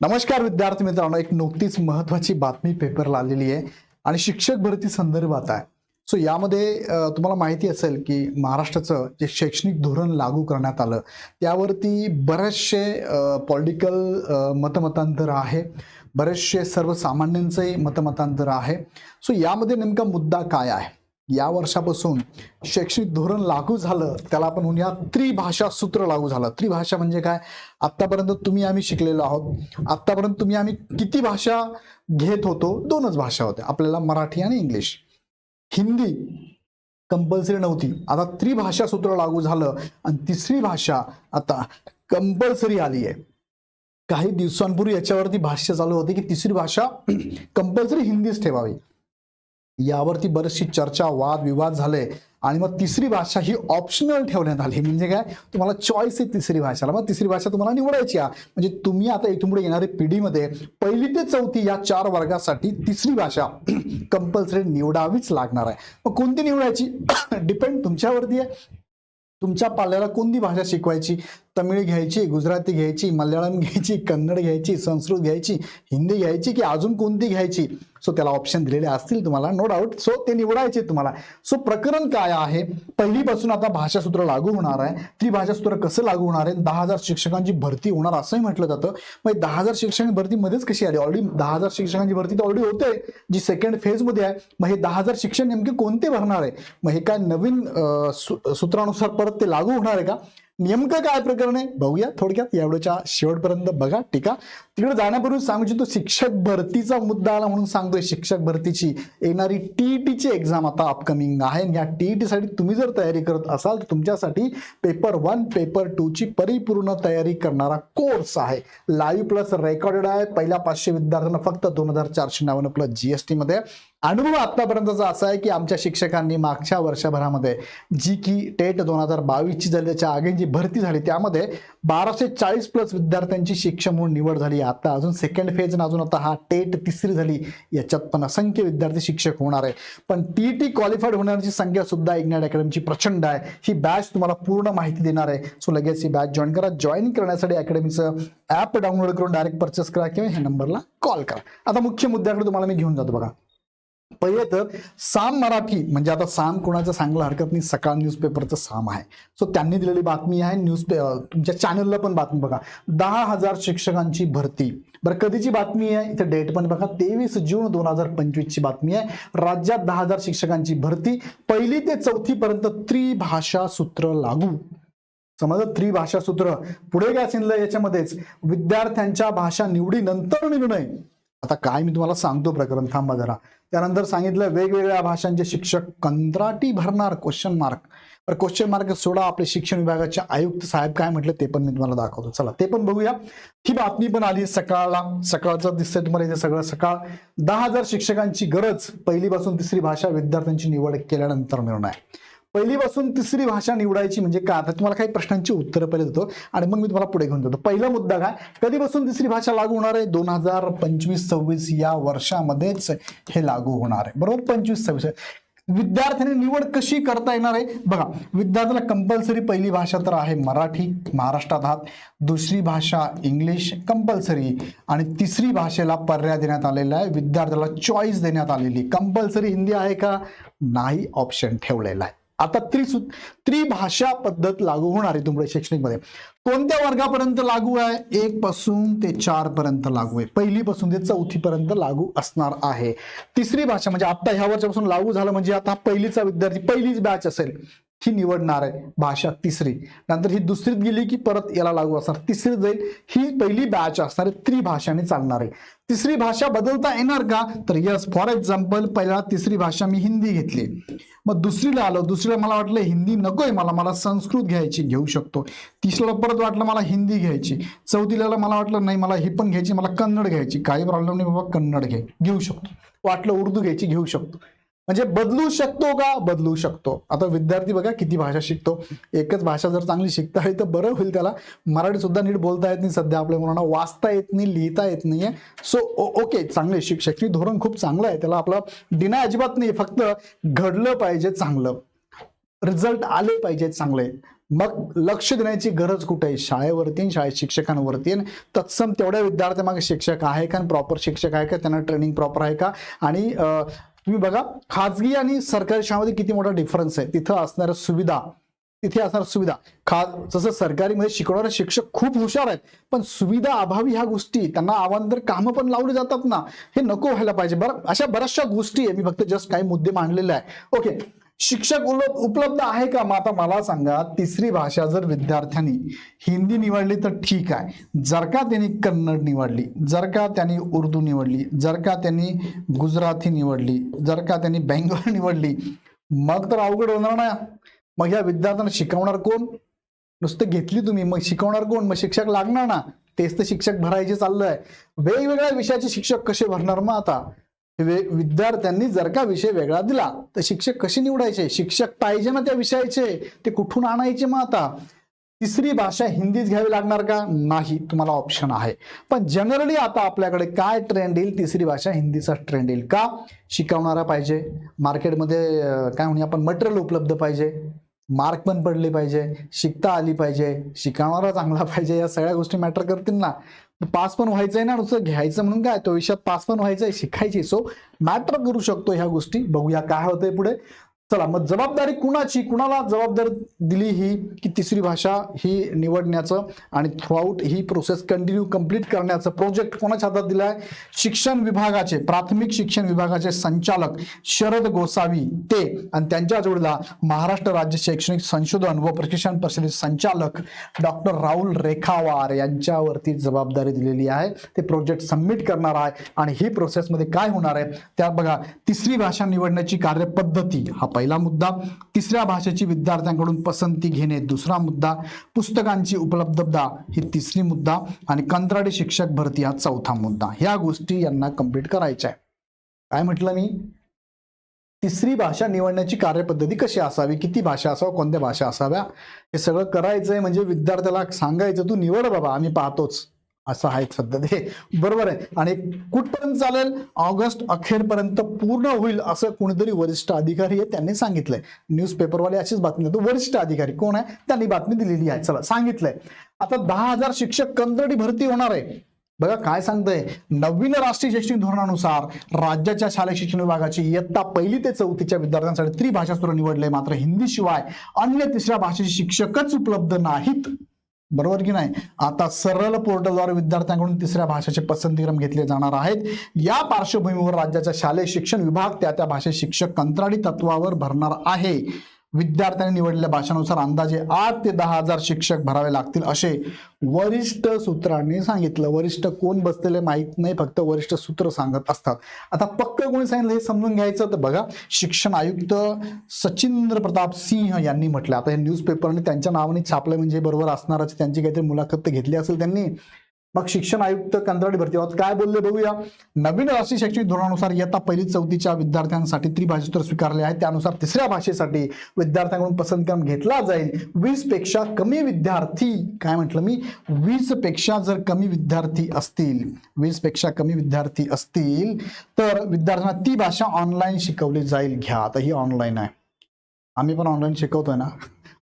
नमस्कार विद्यार्थी मित्रांनो एक नुकतीच महत्वाची बातमी पेपरला आलेली आहे आणि शिक्षक भरती संदर्भात आहे. सो यामध्ये तुम्हाला माहिती असेल की महाराष्ट्राचं जे शैक्षणिक धोरण लागू करण्यात आलं त्यावरती बरेचसे पॉलिटिकल मतमतांतर आहे. बरेचसे सर्वसामान्यांचंही मतमतांतर आहे. सो यामध्ये नेमका मुद्दा काय आहे? या वर्षापासून शैक्षणिक धोरण लागू झालं त्याला आपण म्हणूया त्रिभाषा सूत्र लागू झालं. त्रिभाषा म्हणजे काय? आत्तापर्यंत तुम्ही आम्ही शिकलेलो आहोत. आत्तापर्यंत तुम्ही आम्ही किती भाषा घेत होतो? दोनच भाषा होत्या. आपल्याला मराठी आणि इंग्लिश. हिंदी कंपल्सरी नव्हती. आता त्रिभाषा सूत्र लागू झालं आणि तिसरी भाषा आता कंपल्सरी आली आहे. काही दिवसांपूर्वी याच्यावरती भाष्य चालू होते की तिसरी भाषा कंपल्सरी हिंदीच ठेवावी. यावरती बरेचशी चर्चा वाद विवाद झाले. आणि मग तिसरी भाषा ही ऑप्शनल ठेवण्यात आली. म्हणजे काय? तुम्हाला चॉईस आहे तिसरी भाषाला. मग तिसरी भाषा तुम्हाला निवडायची आहे. म्हणजे तुम्ही आता इथून पुढे येणाऱ्या पिढीमध्ये पहिली ते चौथी या चार वर्गासाठी तिसरी भाषा कंपल्सरी निवडावीच लागणार आहे. मग कोणती निवडायची? डिपेंड तुमच्यावरती आहे. तुमच्या पाल्याला कोणती भाषा शिकवायची? तमिळ घ्यायची गुजराती घ्यायची मल्याळम घ्यायची कन्नड घ्यायची संस्कृत घ्यायची हिंदी घ्यायची की अजून कोणती घ्यायची? सो त्याला ऑप्शन दिलेले असतील तुम्हाला नो डाऊट सो ते निवडायचे तुम्हाला. सो प्रकरण काय आहे? पहिलीपासून आता भाषासूत्र लागू होणार आहे. ती भाषासूत्र कसं लागू होणार आहे? दहा हजार शिक्षकांची भरती होणार असंही म्हटलं जातं. मग दहा हजार शिक्षकांची भरती मध्येच कशी आली? ऑलरेडी दहा हजार शिक्षकांची भरती तर ऑलरेडी होते. जी सेकंड फेजमध्ये आहे मग हे दहा हजार शिक्षक नेमके कोणते भरणार आहे? मग हे काय नवीन सूत्रानुसार परत ते लागू होणार आहे का? नेमकं काय प्रकरण आहे? बघूया. थोडक्यात यावेळेच्या शेवटपर्यंत बघा. टीका. तिकडे जाण्यापूर्वी सांगू इच्छितो शिक्षक भरतीचा मुद्दा आला म्हणून सांगतोय शिक्षक भरतीची. येणारी टीईटीची एक्झाम आता अपकमिंग आहे. या टीईटीसाठी तुम्ही जर तयारी करत असाल तर तुमच्यासाठी पेपर वन पेपर टू ची परिपूर्ण तयारी करणारा कोर्स आहे. लाईव्ह प्लस रेकॉर्डेड आहे. पहिल्या पाचशे विद्यार्थ्यांना फक्त दोन हजार चारशे नव्याण्णव प्लस जीएसटी मध्ये. अनुभव आत्तापर्यंतचा असा आहे की आमच्या शिक्षकांनी मागच्या वर्षभरामध्ये जी की टेट दोन हजार बावीसची झाली त्याच्या आगे जी भरती झाली त्यामध्ये बाराशे चाळीस प्लस विद्यार्थ्यांची शिक्षक म्हणून निवड झाली. आता अजून सेकंड फेज अजून आता हा टेट तिसरी झाली. याच्यात पण असंख्य विद्यार्थी शिक्षक होणार आहे पण टी टी क्वालिफाईड होणाऱ्यांची संख्या सुद्धा इग्नाइट अकॅडमीची प्रचंड आहे. ही बॅच तुम्हाला पूर्ण माहिती देणार आहे. सो लगेच ही बॅच जॉईन करा. जॉईन करण्यासाठी अकॅडमीचं ॲप डाउनलोड करून डायरेक्ट परचेस करा किंवा ह्या नंबरला कॉल करा. आता मुख्य मुद्द्याकडे तुम्हाला मी घेऊन जातो बघा. पहिले तर साम मराठी म्हणजे आता साम कोणाचं सांगलं हरकत नाही सकाळ न्यूजपेपरचं साम आहे. सो त्यांनी दिलेली बातमी आहे न्यूज तुमच्या चॅनलला पण बातमी बघा. दहा हजार शिक्षकांची भरती. बरं कधीची बातमी आहे? इथे डेट पण बघा. तेवीस जून दोन हजार पंचवीसची बातमी आहे. राज्यात दहा हजार शिक्षकांची भरती. पहिली ते चौथी पर्यंत त्रिभाषा सूत्र लागू. समजा त्रिभाषा सूत्र. पुढे काय सांगितलं याच्यामध्येच. विद्यार्थ्यांच्या भाषा निवडीनंतर निर्णय. आता काय मी तुम्हाला सांगतो प्रकरण थांबा जरा. त्यानंतर सांगितलं वेगवेगळ्या भाषांचे शिक्षक कंत्राटी भरणार क्वेश्चन मार्क तर क्वेश्चन मार्क सोडा आपले शिक्षण विभागाचे आयुक्त साहेब काय म्हटले ते पण मी तुम्हाला दाखवतो. चला ते पण बघूया. ही बातमी पण आली सकाळला. सकाळचं दिसतंय तुम्हाला इथे सगळं सकाळ. दहा हजार शिक्षकांची गरज पहिलीपासून तिसरी भाषा विद्यार्थ्यांची निवड केल्यानंतर निर्णय पहिलीपासून तिसरी भाषा निवडायची म्हणजे काय? आता तुम्हाला काही प्रश्नांची उत्तरं पहिले देतो आणि मग मी तुम्हाला पुढे घेऊन जातो. पहिला मुद्दा काय? कधीपासून तिसरी भाषा लागू होणार आहे? दोन हजार पंचवीस सव्वीस या वर्षामध्येच हे लागू होणार आहे. बरोबर? पंचवीस सव्वीस. विद्यार्थ्यांनी निवड कशी करता येणार आहे? बघा विद्यार्थ्याला कंपल्सरी पहिली भाषा तर आहे मराठी महाराष्ट्रात आहात. दुसरी भाषा इंग्लिश कंपल्सरी आणि तिसरी भाषेला पर्याय देण्यात आलेला आहे. विद्यार्थ्याला चॉईस देण्यात आलेली. कंपल्सरी हिंदी आहे का? नाही ऑप्शन ठेवलेला आहे. आता त्रिसू त्रिभाषा पद्धत लागू होणार आहे तुमच्या शैक्षणिकमध्ये. कोणत्या वर्गापर्यंत लागू आहे? एक पासून ते चार पर्यंत लागू आहे. पहिली पासून ते चौथी पर्यंत लागू असणार आहे. तिसरी भाषा म्हणजे आता ह्या वर्षापासून लागू झालं म्हणजे आता पहिलीचा विद्यार्थी पहिलीच बॅच असेल. ही निवडणार आहे भाषा तिसरी. नंतर ही दुसरीत गेली की परत याला लागू असणार. तिसरीत जाईल. ही पहिली बॅच असणार आहे. त्रिभाषाने चालणार आहे. तिसरी भाषा बदलता येणार का? तर यस फॉर एक्झाम्पल पहिला तिसरी भाषा मी हिंदी घेतली. मग दुसरीला आलो. दुसरीला मला वाटलं हिंदी नकोय मला. मला संस्कृत घ्यायची घेऊ शकतो. तिसरीला परत वाटलं मला हिंदी घ्यायची. चौथीला मला वाटलं नाही मला ही पण घ्यायची. मला कन्नड घ्यायची. काही प्रॉब्लेम नाही बाबा कन्नड घे. घेऊ शकतो. वाटलं उर्दू घ्यायची घेऊ शकतो. म्हणजे बदलू शकतो का? बदलू शकतो. आता विद्यार्थी बघा किती भाषा शिकतो. एकच भाषा जर चांगली शिकता आली तर बरं होईल त्याला. मराठी सुद्धा नीट बोलता येत नाही सध्या. आपल्या मुलांना वाचता येत नाही लिहिता येत नाहीये. सो ओके चांगले शिक शैक्षणिक धोरण खूप चांगलं आहे. त्याला आपला डिनाय अजिबात नाही. फक्त घडलं पाहिजे चांगलं. रिझल्ट आले पाहिजे चांगले. मग लक्ष देण्याची गरज कुठे आहे? शाळेवरती शाळेत शिक्षकांवरती तत्सम तेवढ्या विद्यार्थ्यामागे शिक्षक आहे का? प्रॉपर शिक्षक आहे का? त्यांना ट्रेनिंग प्रॉपर आहे का? आणि तुम्ही बघा खाजगी आणि सरकारी शाळेमध्ये किती मोठा डिफरन्स आहे. तिथं असणाऱ्या सुविधा तिथे असणार सुविधा. खा जसं सरकारीमध्ये शिकवणारे शिक्षक खूप हुशार आहेत पण सुविधा अभावी ह्या गोष्टी त्यांना आवांतर कामं पण लावली जातात ना हे नको व्हायला पाहिजे. बरं अशा बऱ्याचशा गोष्टी आहे. मी फक्त जस्ट काही मुद्दे मांडलेले आहे. ओके शिक्षक उपलब्ध आहे का? मग आता मला सांगा तिसरी भाषा जर विद्यार्थ्यांनी हिंदी निवडली तर ठीक आहे. जर का त्यांनी कन्नड निवडली जर का त्यांनी उर्दू निवडली जर का त्यांनी गुजराती निवडली जर का त्यांनी बेंगॉल निवडली मग तर अवघड होणार ना. मग या विद्यार्थ्यांना शिकवणार कोण? नुसतं घेतली तुम्ही मग शिकवणार कोण? मग शिक्षक लागणार ना. तेच तर शिक्षक भरायचे चाललंय. वेगवेगळ्या विषयाचे शिक्षक कसे भरणार मग आता? विद्यार्थ्यांनी जर का विषय वेगळा दिला तर शिक्षक कसे निवडायचे? शिक्षक पाहिजे ना त्या विषयाचे? ते कुठून आणायचे मग आता? तिसरी भाषा हिंदीच घ्यावी लागणार का? नाही तुम्हाला ऑप्शन आहे. पण जनरली आता आपल्याकडे काय ट्रेंड येईल? तिसरी भाषा हिंदीचा ट्रेंड येईल का? शिकवणारा पाहिजे. मार्केटमध्ये काय म्हणूया आपण मटेरियल उपलब्ध पाहिजे. मार्क पण पडले पाहिजे. शिकता आली पाहिजे. शिकवणारा चांगला पाहिजे. या सगळ्या गोष्टी मॅटर करतील ना. पास पण व्हायचंय ना नुसतं घ्यायचं म्हणून काय तो विषयात पास पण व्हायचंय शिकायची सो मॅटर करू शकतो ह्या गोष्टी. बघूया काय होतंय पुढे. चला मग जबाबदारी कुणाची? कुणाला जबाबदारी दिली ही की तिसरी भाषा ही निवडण्याचं आणि थ्रूआउट ही प्रोसेस कंटिन्यू कंप्लीट करण्याचं? प्रोजेक्ट कोणाच्या हातात दिलाय? शिक्षण विभागाचे प्राथमिक शिक्षण विभागाचे संचालक शरद गोसावी ते आणि त्यांच्या जोडीला महाराष्ट्र राज्य शैक्षणिक संशोधन व प्रशिक्षण परिषदेचे संचालक डॉक्टर राहुल रेखावार यांच्यावरती जबाबदारी दिलेली आहे. ते प्रोजेक्ट सबमिट करणार आहे आणि ही प्रोसेसमध्ये काय होणार आहे? त्या बघा तिसरी भाषा निवडण्याची कार्यपद्धती हा पहिला मुद्दा तिसऱ्या भाषेची विद्यार्थ्यांकडून पसंती घेणे दुसरा मुद्दा पुस्तकांची उपलब्धता ही तिसरी मुद्दा आणि कंत्राटी शिक्षक भरती हा चौथा मुद्दा. ह्या गोष्टी यांना कंप्लीट करायच्या आहे. काय म्हटलं मी? तिसरी भाषा निवडण्याची कार्यपद्धती कशी असावी? किती भाषा असाव्या? कोणत्या भाषा असाव्या? हे सगळं करायचंय म्हणजे विद्यार्थ्याला सांगायचं तू निवड बाबा आम्ही पाहतोच. असं आहे सध्या ते बरोबर आहे. आणि कुठपर्यंत चालेल? ऑगस्ट अखेरपर्यंत पूर्ण होईल असं कोणीतरी वरिष्ठ अधिकारी आहे त्यांनी सांगितलंय. न्यूजपेपरवाले अशीच बातमी देतो वरिष्ठ अधिकारी कोण आहे? त्यांनी बातमी दिलेली आहे. चला सांगितलंय. आता दहा हजार शिक्षक कंत्राटी भरती होणार आहे. बघा काय सांगतंय. नवीन राष्ट्रीय शैक्षणिक धोरणानुसार राज्याच्या शालेय शिक्षण विभागाची इयत्ता पहिली ते चौथीच्या विद्यार्थ्यांसाठी त्रिभाषा सुरू निवडले. मात्र हिंदी शिवाय अन्य तिसऱ्या भाषेचे शिक्षकच उपलब्ध नाहीत. बरोबर की नाही? आता सरळ पोर्टलद्वारे विद्यार्थ्यांकडून तिसऱ्या भाषेचे पसंतीक्रम घेतले जाणार आहेत. या पार्श्वभूमीवर राज्याचा शालेय शिक्षण विभाग त्या त्या भाषेत शिक्षक कंत्राटी तत्वावर भरणार आहे. विद्यार्थ्यांनी निवडलेल्या भाषानुसार अंदाजे आठ ते दहा हजार शिक्षक भरावे लागतील असे वरिष्ठ सूत्रांनी सांगितलं. वरिष्ठ कोण बसलेले माहीत नाही फक्त वरिष्ठ सूत्र सांगत असतात. आता पक्क कोणी सांगितलं हे समजून घ्यायचं तर बघा शिक्षण आयुक्त सचिंद्र प्रताप सिंह यांनी म्हटलं. आता हे न्यूजपेपरने त्यांच्या नावाने छापलं म्हणजे बरोबर असणारच. त्यांची काहीतरी मुलाखत घेतली असेल त्यांनी. मग शिक्षण आयुक्त कंत्राटी भरती बाबत काय बोलले बघूया. नवीन राष्ट्रीय शैक्षणिक धोरणानुसार इयत्ता पहिली चौथीच्या विद्यार्थ्यांसाठी त्रिभाषेतर स्वीकारले आहे त्यानुसार तिसऱ्या भाषेसाठी विद्यार्थ्यांकडून पसंतक्रम घेतला जाईल. वीसपेक्षा कमी विद्यार्थी काय म्हटलं मी? वीसपेक्षा जर कमी विद्यार्थी असतील वीसपेक्षा कमी विद्यार्थी असतील तर विद्यार्थ्यांना ती भाषा ऑनलाईन शिकवली जाईल. घ्या आता ही ऑनलाईन आहे. आम्ही पण ऑनलाईन शिकवतोय ना.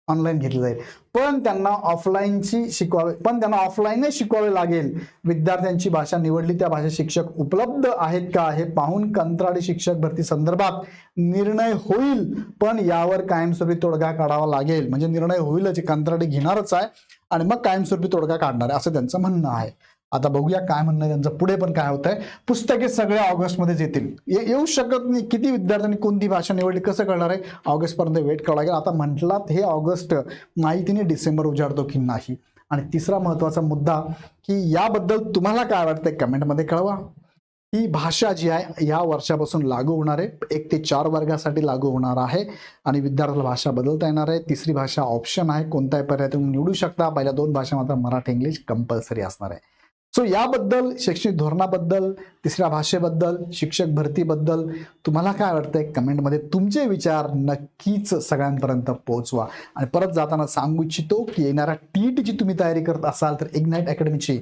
ऑनलाईन घेतलं जाईल. पण त्यांना ऑफलाईनची शिकवावे पण त्यांना ऑफलाईनच शिकवावे लागेल. विद्यार्थ्यांची भाषा निवडली त्या भाषेत शिक्षक उपलब्ध आहेत का? हे पाहून कंत्राटी शिक्षक भरती संदर्भात निर्णय होईल पण यावर कायमस्वरूपी तोडगा काढावा लागेल. म्हणजे निर्णय होईलच कंत्राटी घेणारच आहे आणि मग कायमस्वरूपी तोडगा काढणार आहे असं त्यांचं म्हणणं आहे. आता बघूया काय म्हणणं त्यांचं पुढे पण काय होत आहे पुस्तके सगळे ऑगस्टमध्येच येतील ये- येऊ शकत नाही. किती विद्यार्थ्यांनी कोणती भाषा निवडली कसं कळणार आहे? ऑगस्टपर्यंत वेट करावं लागेल. आता म्हटलात हे ऑगस्ट माहितीने डिसेंबर उजाडतो की नाही? आणि तिसरा महत्त्वाचा मुद्दा की याबद्दल तुम्हाला काय वाटतंय? कमेंटमध्ये कळवा. ही भाषा जी आहे या वर्षापासून लागू होणार आहे. एक ते चार वर्गासाठी लागू होणार आहे. आणि विद्यार्थ्याला भाषा बदलता येणार आहे. तिसरी भाषा ऑप्शन आहे. कोणताही पर्याय तुम्ही निवडू शकता. पहिल्या दोन भाषा मात्र मराठी इंग्लिश कंपल्सरी असणार आहे. सो याबद्दल शैक्षणिक धोरणाबद्दल तिसऱ्या भाषेबद्दल शिक्षक भरतीबद्दल तुम्हाला काय वाटतंय? कमेंटमध्ये तुमचे विचार नक्कीच सगळ्यांपर्यंत पोहोचवा. आणि परत जाताना सांगू इच्छितो की येणाऱ्या टीईटीची तुम्ही तयारी करत असाल तर इग्नाईट अकॅडमीची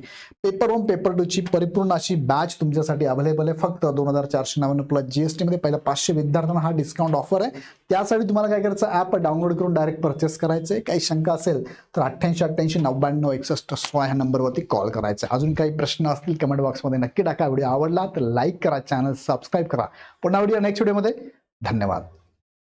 पेपर वन पेपर टूची परिपूर्ण अशी बॅच तुमच्यासाठी अवेलेबल आहे. फक्त दोन हजार चारशे नव्याण्णव प्लस एस टीमध्ये पहिल्या पाचशे विद्यार्थ्यांना हा डिस्काउंट ऑफर आहे. त्यासाठी तुम्हाला काय करायचं? ॲप डाउनलोड करून डायरेक्ट परचेस करायचं आहे काही शंका असेल तर अठ्ठ्याऐंशी अठ्ठ्याऐंशी नव्याण्णव एकसष्ट सोळा ह्या नंबरवरती कॉल करायचा अजून काही प्रश्न असतील कमेंट बॉक्समध्ये नक्की टाका. व्हिडिओ आवडला तर लाईक करा चॅनल सबस्क्राईब करा. पुन्हा व्हिडिओ नेक्स्ट व्हिडिओमध्ये धन्यवाद.